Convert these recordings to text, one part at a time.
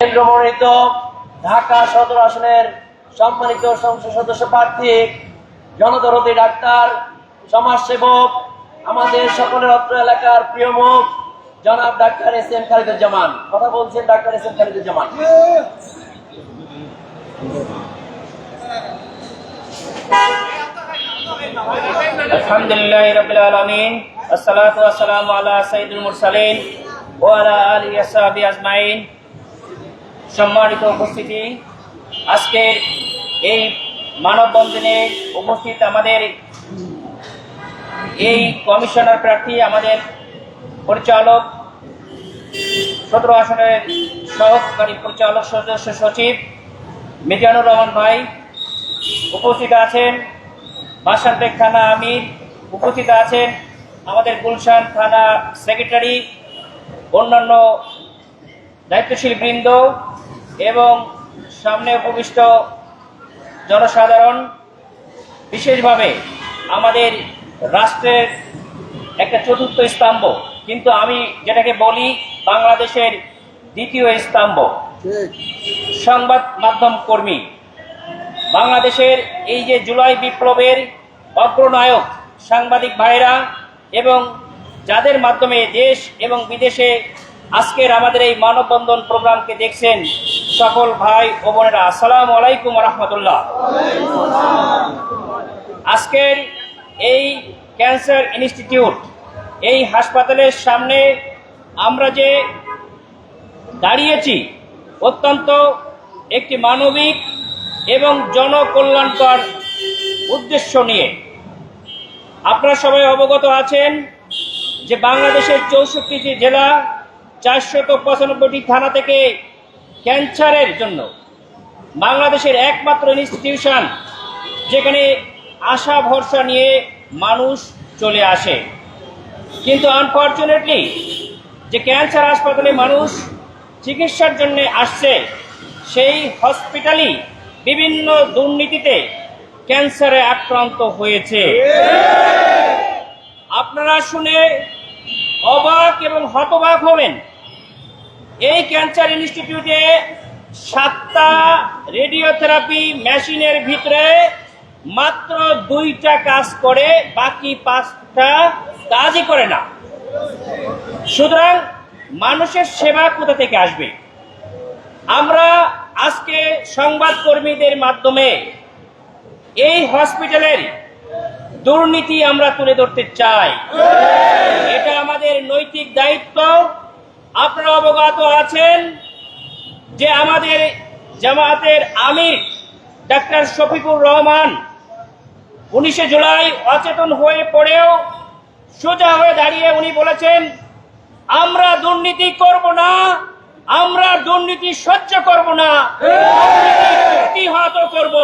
কেন্দ্র মনোনীত ঢাকা সদর আসনের সম্মানিত সংসদ সদস্য প্রার্থী, জনদরদী ডাক্তার, সমাজসেবক, আমাদের সকলের অত্র এলাকার প্রিয় মুখ, জনাব ডাক্তার এস এম খালিদুজ্জামান কথা বলছেন ডাক্তার এস এম খালিদুজ্জামান আলহামদুলিল্লাহ রাব্বিল আলা সাইয়্যিদুল মুরসালিন ওয়া আলা আলিহি আজমাইন। সম্মানিত উপস্থিতি। আজকে এই মানববন্ধনে উপস্থিত আমাদের এই কমিশনার প্রার্থী, আমাদের পরিচালক, সতেরো আসনের সহকারী পরিচালক সদস্য সচিব মিজানুর রহমান ভাই উপস্থিত আছেন। বাসানবেগ থানা আমির উপস্থিত আছেন। আমাদের গুলশান থানা সেক্রেটারি, অন্যান্য দায়িত্বশীল বৃন্দ এবং সামনে উপবিষ্ট জনসাধারণ, বিশেষভাবে আমাদের রাষ্ট্রের একটা চতুর্থ স্তম্ভ। কিন্তু আমি যেটাকে বলি বাংলাদেশের দ্বিতীয় স্তম্ভ। সংবাদ মাধ্যম কর্মী। বাংলাদেশের এই যে জুলাই বিপ্লবের অগ্রনায়ক সাংবাদিক ভাইরা এবং যাদের মাধ্যমে দেশ এবং বিদেশে আজকের আমাদের এই মানববন্ধন প্রোগ্রামকে দেখছেন সকল ভাই ও বোনেরা, আসসালামু আলাইকুম রহমতুল্লাহ। আজকের এই ক্যান্সার ইনস্টিটিউট, এই হাসপাতালের সামনে আমরা যে দাঁড়িয়েছি, অত্যন্ত একটি মানবিক এবং জনকল্যাণকর উদ্দেশ্য নিয়ে। আপনারা সবাই অবগত আছেন যে বাংলাদেশের চৌষট্টিটি জেলা, চারশত পঁচানব্বইটি থানা থেকে ক্যান্সারের জন্য। বাংলাদেশের একমাত্র ইনস্টিটিউশন যেখানে আশা ভরসা নিয়ে মানুষ চলে আসে। কিন্তু আনফর্চুনেটলি যে ক্যান্সার হাসপাতালে মানুষ চিকিৎসার জন্য আসছে, সেই হসপিটালই বিভিন্ন দুর্নীতিতে ক্যান্সারে আক্রান্ত হয়েছে। আপনারা শুনে অবাক এবং হতবাক হবেন এই ক্যান্সার ইনস্টিটিউটে সাতটা রেডিওথেরাপি মেশিনের ভিতরে মাত্র দুইটা কাজ করে, বাকি পাঁচটা কাজই করে না। সুতরাং মানুষের সেবা কোথা থেকে আসবে? আমরা আজকে সংবাদ কর্মীদের মাধ্যমে এই হসপিটালের দুর্নীতি আমরা তুলে ধরতে চাই। এটা আমাদের নৈতিক দায়িত্ব। আপনারা অবগত আছেন যে আমাদের জামায়াতের আমির ডাক্তার শফিকুর রহমান উনিশে জুলাই অচেতন হয়ে পড়েও সোজা হয়ে দাঁড়িয়ে উনি বলেছেন, আমরা দুর্নীতি করব না, আমরা দুর্নীতি সহ্য করব না প্রতিহত করব,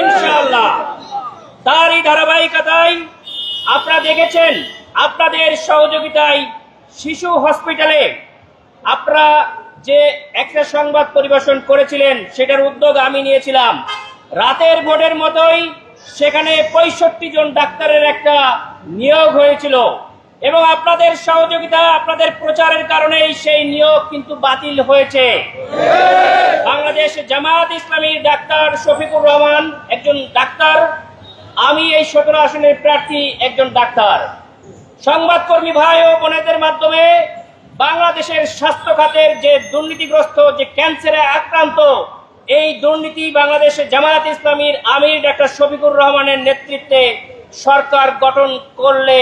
ইনশাআল্লাহ। তারই ধারাবাহিকতায় আপনারা দেখেছেন, আপনাদের সহযোগিতায় শিশু হসপিটালে আপনারা যে একটা সংবাদ পরিবেশন করেছিলেন, সেটার উদ্যোগ আমি নিয়েছিলাম। রাতের ভোটের মতোই সেখানে পঁয়ষট্টি জন ডাক্তারের একটা নিয়োগ হয়েছিল। এবং আপনাদের সহযোগিতা, আপনাদের প্রচারের কারণেই সেই নিয়োগ কিন্তু বাতিল হয়েছে। বাংলাদেশ জামায়াত ইসলামীর ডাক্তার শফিকুর রহমান একজন ডাক্তার। আমি এই সতেরো আসনের প্রার্থী একজন ডাক্তার। সংবাদকর্মী ভাই ও বোনেদের মাধ্যমে বাংলাদেশের স্বাস্থ্য খাতের যে দুর্নীতিগ্রস্ত, যে ক্যান্সারে আক্রান্ত, এই দুর্নীতি বাংলাদেশের জামায়াত ইসলামীর আমির ডাক্তার শফিকুর রহমানের নেতৃত্বে সরকার গঠন করলে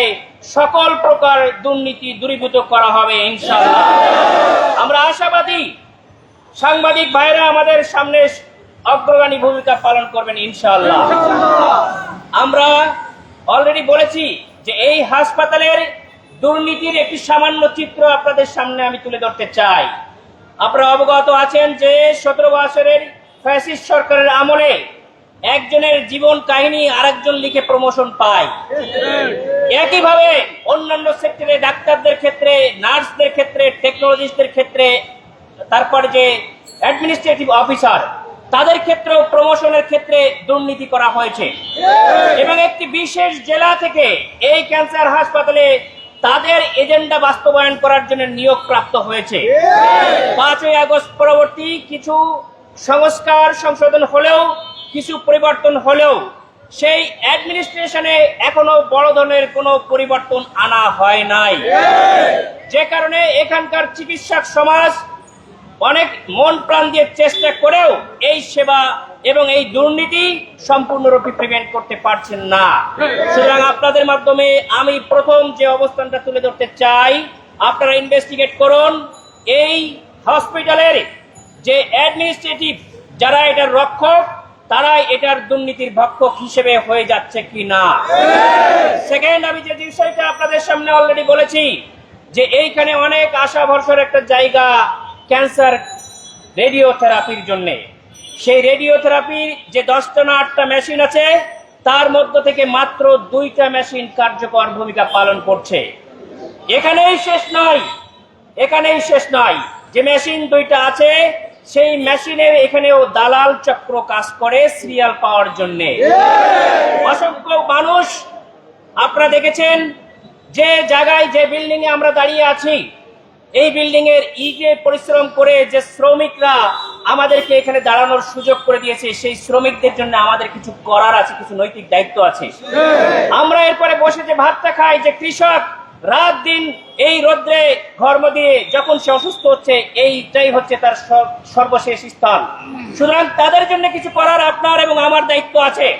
সকল প্রকার দুর্নীতি দূরীভূত করা হবে, ইনশাআল্লাহ। আমরা আশাবাদী সাংবাদিক ভাইরা আমাদের সামনে অগ্রগামী ভূমিকা পালন করবেন, ইনশাআল্লাহ। আমরা অলরেডি বলেছি যে এই হাসপাতালের দুর্নীতির একটি সামান্য চিত্র আপনাদের সামনে আমি তুলে ধরতে চাই। আপনারা অবগত আছেন যে সতেরো বছরের ফ্যাসিস্ট সরকারের আমলে একজনের জীবন কাহিনী আরেকজন লিখে প্রমোশন পায়। একইভাবে অন্যান্য সেক্টরে ডাক্তারদের ক্ষেত্রে, নার্সদের ক্ষেত্রে টেকনোলজিস্টদের ক্ষেত্রে, তারপর যে অ্যাডমিনিস্ট্রেটিভ অফিসার তাদের ক্ষেত্রেও প্রমোশনের ক্ষেত্রে দুর্নীতি করা হয়েছে। এবং একটি বিশেষ জেলা থেকে এই ক্যান্সার হাসপাতালে তাদের এজেন্ডা বাস্তবায়ন করার জন্য নিয়োগ প্রাপ্ত হয়েছে। পাঁচই আগস্ট পরবর্তী কিছু সংস্কার সংশোধন হলেও, কিছু পরিবর্তন হলেও, সেই অ্যাডমিনিস্ট্রেশনে এখনও বড় ধরনের কোনো পরিবর্তন আনা হয় নাই। যে কারণে এখানকার চিকিৎসক সমাজ অনেক মন প্রাণ দিয়ে চেষ্টা করেও এই সেবা এবং এই দুর্নীতি সম্পূর্ণরূপে প্রিভেন্ট করতে পারছেন না। সুতরাং আপনাদের মাধ্যমে আমি প্রথম যে অবস্থানটা তুলে ধরতে চাই, আপনারা ইনভেস্টিগেট করুন। এই হসপিটালের যে অ্যাডমিনিস্ট্রেটিভ যারা এটার রক্ষক, তারাই এটার দুর্নীতির ভক্ষক হিসেবে হয়ে যাচ্ছে কি না সেকেন্ড আমি যে বিষয়টা আপনাদের সামনে অলরেডি বলেছি, যে এইখানে অনেক আশা ভরসার একটা জায়গা ক্যান্সার রেডিওথেরাপির জন্য। সেই রেডিওথেরাপির যে দশটা না আটটা মেশিন আছে, তার মধ্য থেকে মাত্র দুইটা মেশিন কার্যকর ভূমিকা পালন করছে। এখানেই শেষ নয়, এখানেই শেষ নয়। যে মেশিন দুইটা আছে, সেই মেশিনের এখানেও দালাল চক্র কাজ করে সিরিয়াল পাওয়ার জন্য। অসংখ্য মানুষ আপনারা দেখেছেন, যে জায়গায় যে বিল্ডিং এ আমরা দাঁড়িয়ে আছি, এই বিল্ডিং এর ইটে পরিশ্রম করে যে শ্রমিকরা আমাদেরকে এখানে দাঁড়ানোর সুযোগ করে দিয়েছে। সেই শ্রমিকদের জন্য আমাদের কিছু করার আছে, কিছু নৈতিক দায়িত্ব আছে। আমরা এরপরে বসে যে ভাতটা খাই, যে কৃষক রাত দিন এই রোদ্রে ঘর্ম দিয়ে যখন সে অসুস্থ হচ্ছে, এইটাই হচ্ছে তার সর- সর্বশেষ স্থান। সুতরাং তাদের জন্য কিছু করার আপনার এবং আমার দায়িত্ব আছে।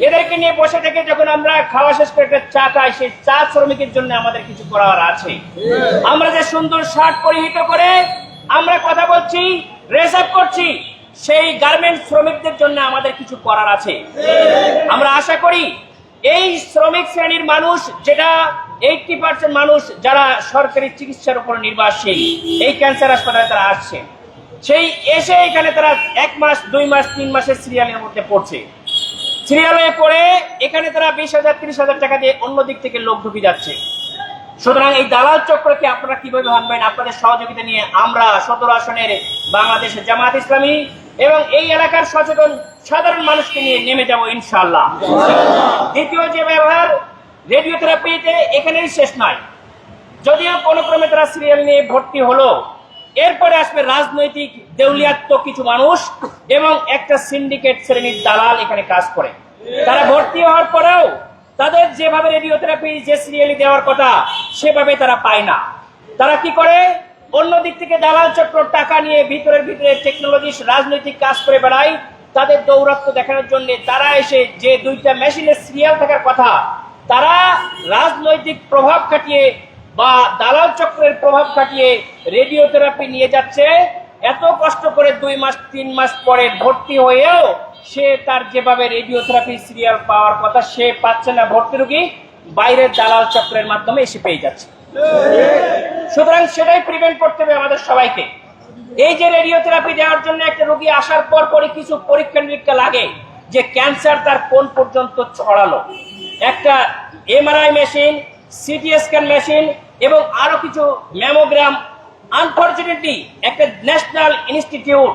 এদেরকে নিয়ে বসে থেকে যখন আমরা খাওয়া শেষ করে একটা চা খাই, সেই চা শ্রমিকের জন্য আমাদের কিছু করার আছে। আমরা যে সুন্দর শার্ট পরিহিত করে আমরা কথা বলছি ড্রেস করছি। সেই গার্মেন্ট শ্রমিকদের জন্য আমাদের কিছু করার আছে। আমরা আশা করি এই শ্রমিক শ্রেণির মানুষ, যেটা এইটটি পার্সেন্ট মানুষ যারা সরকারি চিকিৎসার উপর নির্ভরশীল, এই ক্যান্সার হাসপাতালে তারা আসছে। সেই এসে এখানে তারা এক মাস, দুই মাস, তিন মাসের সিরিয়ালের মধ্যে পড়ছে। সিরিয়ালে পড়ে এখানে তারা বিশ হাজার, তিরিশ হাজার টাকা দিয়ে অন্য দিক থেকে লোক ঢুকে যাচ্ছে। সুতরাং এই দালাল চক্রকে আপনারা কীভাবে ভাঙবেন? আপনাদের সহযোগিতা নিয়ে আমরা সদর আসনের বাংলাদেশের জামাত ইসলামী এবং এই এলাকার সচেতন সাধারণ মানুষকে নিয়ে নেমে যাব ইনশাল্লাহ দ্বিতীয় যে ব্যবহার, রেডিওথেরাপিতে এখানেই শেষ নয়। যদিও কোনো ক্রমে তারা সিরিয়াল নিয়ে ভর্তি হলো, এরপরে আসবে রাজনৈতিক দেউলিয়াত্ম কিছু মানুষ এবং একটা সিন্ডিকেট শ্রেণির দালাল এখানে কাজ করে। তারা ভর্তি হওয়ার পরেও তাদের যেভাবে রেডিওথেরাপি যে সিরিয়ালি দেওয়ার কথা, সেভাবে তারা পায় না। তারা কি করে? অন্য দিক থেকে দালাল চক্র টাকা নিয়ে ভিতরের ভিতরে টেকনোলজি রাজনৈতিক কাজ করে বেড়ায়। তাদের দৌরাত্ম দেখানোর জন্য তারা এসে যে দুইটা মেশিনের সিরিয়াল থাকার কথা, তারা রাজনৈতিক প্রভাব খাটিয়ে বা দালাল চক্রের প্রভাব খাটিয়ে রেডিওথেরাপি নিয়ে যাচ্ছে। এত কষ্ট করে দুই মাস, তিন মাস পরে ভর্তি হয়েও সে তার যেভাবে রেডিওথেরাপি সিরিয়াল পাওয়ার কথা সে পাচ্ছে না ভর্তি রোগী, বাইরের দালাল চক্রের মাধ্যমে এসে পেয়ে যাচ্ছে। সুতরাং সেটাই প্রিভেন্ট করতে হবে আমাদের সবাইকে। এই যে রেডিওথেরাপি দেওয়ার জন্য একটা রোগী আসার পর পরে কিছু পরীক্ষা নিরীক্ষা লাগে যে ক্যান্সার তার কোন পর্যন্ত ছড়ালো। একটা MRI machine CT scan machine এবং আরও কিছু ম্যামোগ্রাম আনফর্চুনেটলি একটা ন্যাশনাল ইনস্টিটিউট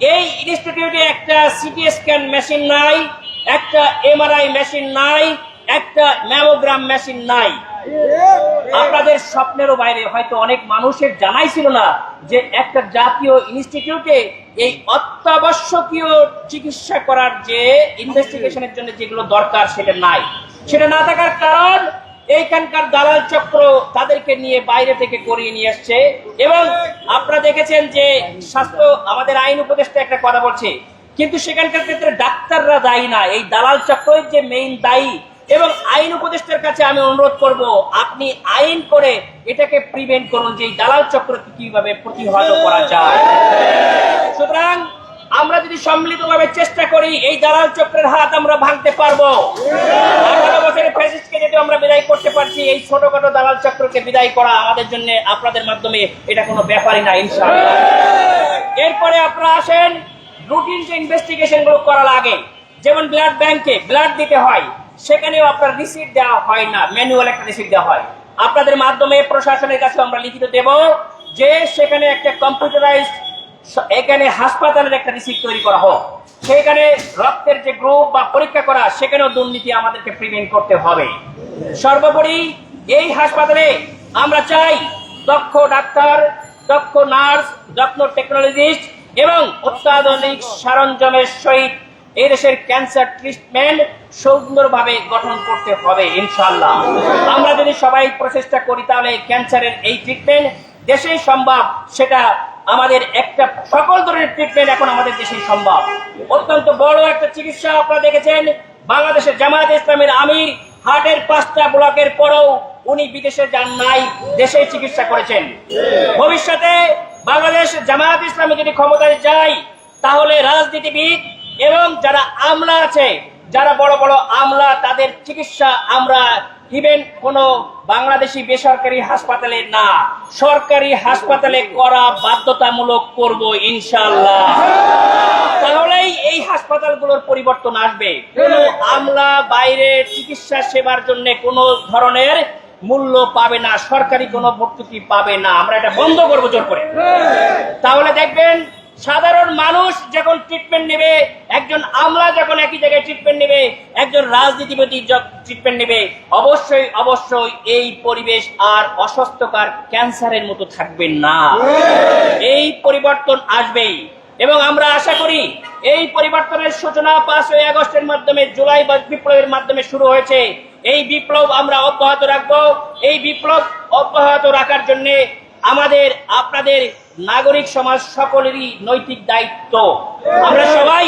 এই ইনস্টিটিউটে একটা সিটি স্ক্যান মেশিন নাই, একটা এমআরআই মেশিন নাই, একটা ম্যামোগ্রাম মেশিন নাই। আপনাদের স্বপ্নেরও বাইরে, হয়তো অনেক মানুষের জানাই ছিল না যে একটা জাতীয় ইনস্টিটিউটে এই অত্যাবশ্যকীয় চিকিৎসা করার যে ইনভেস্টিগেশনের জন্য যেগুলো দরকার সেটা নাই। সেটা না থাকার কারণ এইখানকার দালাল চক্র তাদেরকে নিয়ে বাইরে থেকে করিয়ে নিয়ে আসছে। এবং আপনারা দেখেছেন যে স্বাস্থ্য আমাদের আইন উপদেষ্টা একটা কথা বলছে, কিন্তু সেখানকার ক্ষেত্রে ডাক্তাররা দায়ী না। এই দালাল চক্রই যে মেইন দায়ী। এবং আইন উপদেষ্টার কাছে আমি অনুরোধ করব, আপনি আইন করে এটাকে প্রিভেন্ট করুন যে এই দালাল চক্রকে কীভাবে প্রতিহত করা যায়। সুতরাং আমরা যদি সম্মিলিতভাবে চেষ্টা করি, এই দালাল চক্রের হাত আমরা ভাঙতে পারব। আঠারো আমরা বিদায় করতে পারছি, এই ছোটখাটো দালাল চক্রকে বিদায় করা আমাদের জন্য, আপনাদের মাধ্যমে এটা কোনো ব্যাপারই না, ইনশাআল্লাহ। এরপরে আপনারা আসেন রুটিন যে ইনভেস্টিগেশনগুলো করা লাগে। যেমন ব্লাড ব্যাংকে ব্লাড দিতে হয়, সেখানেও আপনার রিসিট দেওয়া হয় না ম্যানুয়াল একটা রিসিট দেওয়া হয়। আপনাদের মাধ্যমে প্রশাসনের কাছে আমরা লিখিত দেব যে সেখানে একটা কম্পিউটারাইজ এখানে হাসপাতালের একটা রিসিট তৈরি করা হোক। সেখানে রক্তের যে গ্রুপ বা পরীক্ষা করা, সেখানেও দুর্নীতি আমাদেরকে প্রিভেন্ট করতে হবে। সর্বোপরি এই হাসপাতালে আমরা চাই দক্ষ ডাক্তার, দক্ষ নার্স দক্ষ টেকনোলজিস্ট এবং অত্যাধুনিক সরঞ্জামের সহিত এই দেশের ক্যান্সার ট্রিটমেন্ট সুন্দরভাবে গঠন করতে হবে ইনশাল্লাহ আমরা যদি সবাই প্রচেষ্টা করি তাহলে ক্যান্সারের এই ট্রিটমেন্ট দেশেই সম্ভব, সেটা আমাদের একটা সকল ধরনের ট্রিটমেন্ট এখন আমাদের দেশেই সম্ভব। অত্যন্ত বড় একটা চিকিৎসা আপনারা দেখেছেন, বাংলাদেশের জামায়াত ইসলামের আমির হার্টের পাঁচটা ব্লকের পরেও উনি বিদেশে যান নাই, দেশে চিকিৎসা করেছেন। ভবিষ্যতে বাংলাদেশ জামায়াত ইসলামী যদি ক্ষমতায় যায়, তাহলে রাজনীতিবিদ এবং যারা আমলা আছে, যারা বড় বড় আমলা, তাদের চিকিৎসা আমরা ইভেন কোন বাংলাদেশি বেসরকারি হাসপাতালে না। সরকারি হাসপাতালে করা বাধ্যতামূলক করব ইনশাল্লাহ তাহলেই এই হাসপাতালগুলোর পরিবর্তন আসবে। কোন আমলা বাইরে চিকিৎসা সেবার জন্য কোন ধরনের মূল্য পাবে না, সরকারি কোনো ভর্তুকি পাবে না। আমরা এটা বন্ধ করব জোর করে। তাহলে দেখবেন সাধারণ মানুষ যখন ট্রিটমেন্ট নেবে, একজন আমলা যখন একই জায়গায় ট্রিটমেন্ট নেবে, একজন রাজনীতিবিদ ট্রিটমেন্ট নেবে, অবশ্যই অবশ্যই এই পরিবেশ আর অস্বাস্থ্যকর ক্যান্সারের মতো থাকবে না। এই পরিবর্তন আসবেই। এবং আমরা আশা করি, এই পরিবর্তনের সূচনা পাঁচই আগস্টের মাধ্যমে, জুলাই বিপ্লবের মাধ্যমে শুরু হয়েছে। এই বিপ্লব আমরা অব্যাহত রাখব। এই বিপ্লব অব্যাহত রাখার জন্য আমাদের, আপনাদের নাগরিক সমাজ সকলেরই নৈতিক দায়িত্ব। আমরা সবাই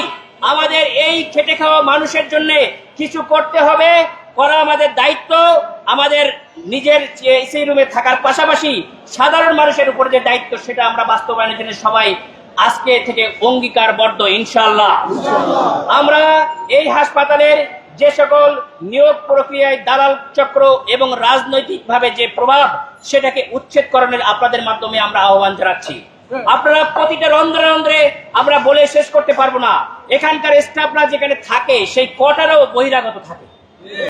আমাদের এই খেটে খাওয়া মানুষের জন্য কিছু করতে হবে, করা আমাদের দায়িত্ব। আমাদের নিজের সেই রুমে থাকার পাশাপাশি সাধারণ মানুষের উপর যে দায়িত্ব, সেটা আমরা বাস্তবায়নের জন্য সবাই আজকে থেকে অঙ্গীকারবদ্ধ ইনশাল্লাহ আমরা এই হাসপাতালের যে সকল নিয়োগ প্রক্রিয়ায় দালাল চক্র এবং রাজনৈতিকভাবে যে প্রভাব, সেটাকে উচ্ছেদ উচ্ছেদকরণের আপনাদের মাধ্যমে আমরা আহ্বান জানাচ্ছি। আপনারা প্রতিটা রন্ধ্রে রন্ধ্রে আমরা বলে শেষ করতে পারব না। এখানকার স্টাফরা যেখানে থাকে, সেই কটারও বহিরাগত থাকে।